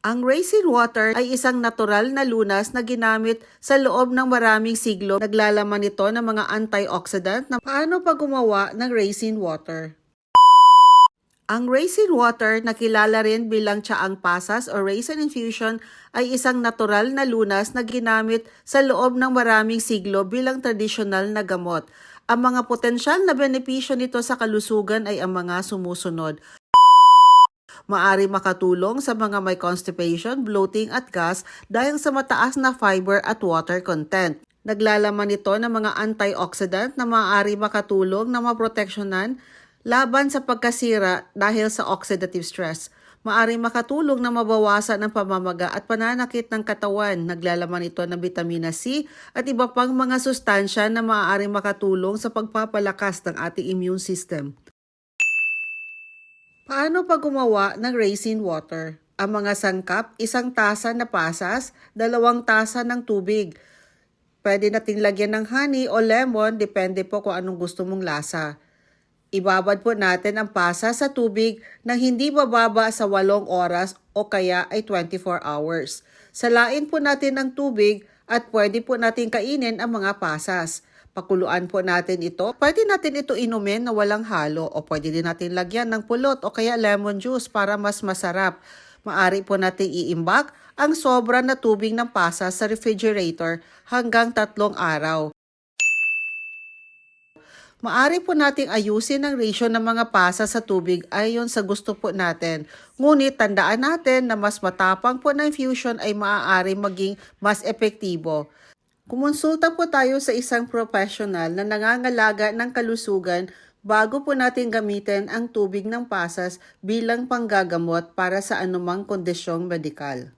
Ang raisin water ay isang natural na lunas na ginamit sa loob ng maraming siglo. Naglalaman ito ng mga antioxidant na paano pa gumawa ng raisin water. Ang raisin water na kilala rin bilang tsaang pasas o raisin infusion ay isang natural na lunas na ginamit sa loob ng maraming siglo bilang tradisyonal na gamot. Ang mga potensyal na benepisyo nito sa kalusugan ay ang mga sumusunod. Maari makatulong sa mga may constipation, bloating at gas dahil sa mataas na fiber at water content. Naglalaman ito ng mga antioxidant na maaari makatulong na maproteksyonan laban sa pagkasira dahil sa oxidative stress. Maari makatulong na mabawasan ang pamamaga at pananakit ng katawan. Naglalaman ito ng vitamina C at iba pang mga sustansya na maaari makatulong sa pagpapalakas ng ating immune system. Paano pa gumawa ng raisin water? Ang mga sangkap, isang tasa na pasas, dalawang tasa ng tubig. Pwede nating lagyan ng honey o lemon, depende po kung anong gusto mong lasa. Ibabad po natin ang pasa sa tubig nang hindi bababa sa 8 oras o kaya ay 24 hours. Salain po natin ang tubig at pwede po natin kainin ang mga pasas. Pakuluan po natin ito. Pwede natin ito inumin na walang halo o pwede din natin lagyan ng pulot o kaya lemon juice para mas masarap. Maari po natin iimbak ang sobra na tubig ng pasas sa refrigerator hanggang tatlong araw. Maari po nating ayusin ang ratio ng mga pasa sa tubig ayon sa gusto po natin. Ngunit tandaan natin na mas matapang po na infusion ay maaari maging mas epektibo. Kumonsulta po tayo sa isang professional na nangangalaga ng kalusugan bago po natin gamitin ang tubig ng pasas bilang panggagamot para sa anumang kondisyong medikal.